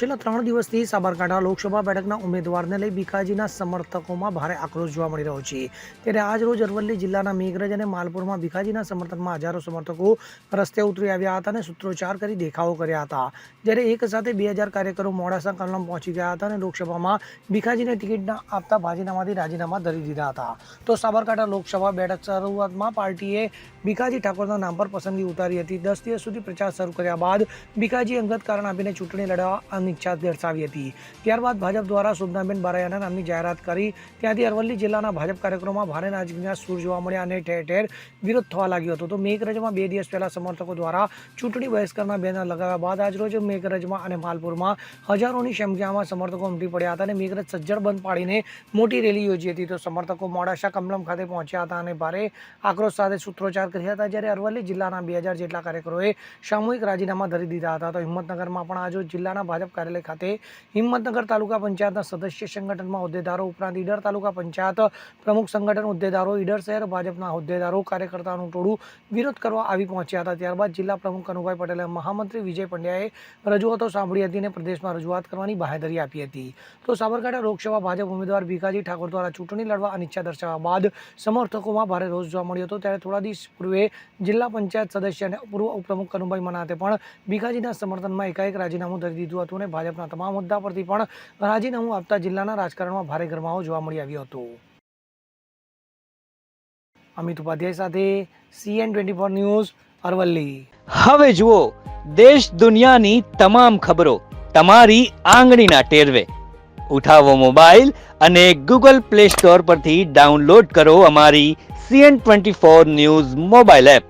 છેલ્લા ત્રણ દિવસથી સાબરકાંઠા લોકસભા બેઠકના ઉમેદવારને લઈ ભીખાજીના સમર્થકોમાં ભારે આક્રોશ જોવા મળી રહ્યો છે. ત્યારે આજ રોજ અરવલ્લી જિલ્લાના મેઘરજ અને માલપુરમાં ભીખાજીના સમર્થનમાં હજારો સમર્થકો રસ્તે ઉતરી આવ્યા હતા અને સૂત્રોચ્ચાર કરી દેખાવો કર્યા હતા. જ્યારે એક સાથે બે હજાર કાર્યકરો મોડાસા કલમ પહોંચી ગયા હતા અને લોકસભામાં ભીખાજીને ટિકિટ ના આપતા ભાજીનામાથી રાજીનામા ધરી દીધા હતા. તો સાબરકાંઠા લોકસભા બેઠક શરૂઆતમાં પાર્ટીએ ભીખાજી ઠાકોરના નામ પર પસંદગી ઉતારી હતી. દસ દિવસ સુધી પ્રચાર શરૂ કર્યા બાદ ભીખાજી અંગત કારણ આપીને ચૂંટણી લડવા અનિચ્છા દર્શાવી હતી. ત્યારબાદ ભાજપ દ્વારા શોભનાબેન બારૈયાના નામની જાહેરાત કરી. ત્યાંથી અરવલ્લી જિલ્લાના ભાજપ કાર્યક્રમમાં ભારે રાજકીય સૂર જોવા મળ્યા અને ઠેર ઠેર વિરોધ થવા લાગ્યો હતો. તો મેઘરજમાં બે દિવસ પહેલા સમર્થકો દ્વારા ચૂંટણી બહિષ્કારના બેનર લગાવ્યા બાદ આજરોજ મેઘરજમાં અને માલપુરમાં હજારોની સંખ્યામાં સમર્થકો ઉમટી પડ્યા હતા અને મેઘરજ સજ્જડ બંધ પાડીને મોટી રેલી યોજી હતી. તો સમર્થકો મોડાસા કમલમ ખાતે પહોંચ્યા હતા અને ભારે આક્રોશ સાથે સૂત્રોચ્ચાર કર્યા હતા. જ્યારે અરવલ્લી જિલ્લાના બે જેટલા કાર્યકરોએ સામૂહિક રાજીનામા ધરી દીધા હતા. તો હિંમતનગરમાં પણ આજે જિલ્લાના ભાજપ કાર્યાલય ખાતે હિંમતનગર તાલુકા પંચાયતના સદસ્ય સંગઠનમાં હોદ્દેદારો ઉપરાંત ઈડર તાલુકા પંચાયત પ્રમુખ સંગઠન હોદ્દેદારો, ઈડર શહેર ભાજપના હોદ્દેદારો, કાર્યકર્તાઓનું ટોળું વિરોધ કરવા આવી પહોંચ્યા હતા. ત્યારબાદ જિલ્લા પ્રમુખ કનુભાઈ પટેલે મહામંત્રી વિજય પંડ્યાએ રજૂઆતો સાંભળી હતી અને પ્રદેશમાં રજૂઆત કરવાની બાહેધરી આપી હતી. તો સાબરકાંઠા લોકસભા ભાજપ ઉમેદવાર ભીખાજી ઠાકોર દ્વારા ચૂંટણી લડવા અનિચ્છા દર્શાવ્યા બાદ સમર્થકોમાં ભારે રોષ જોવા મળ્યો હતો. ત્યારે થોડા દિવસ પૂર્વે જિલ્લા પંચાયત સદસ્ય અને પૂર્વ ઉપપ્રમુખ કનુભાઈ મનાતે પણ ભીખાજીના સમર્થનમાં એકાએક રાજીનામું ધરી દીધું હતું ભાજપના તમામ મુદ્દા પરથી પણ રાજીનામું આપતા જિલ્લાના રાજકારણમાં ભારે ગરમાવો જોવા મળી આવ્યો હતો. અમિત ઉપાધ્યાય સાથે સીએન ટ્વેન્ટી ન્યૂઝ, અરવલ્લી. હવે જુઓ, દેશ દુનિયાની તમામ ખબરો તમારી આંગળીના ટેરવે. ઉઠાવો મોબાઈલ અને ગૂગલ પ્લે સ્ટોર પરથી ડાઉનલોડ કરો અમારી CN twenty four news mobile app.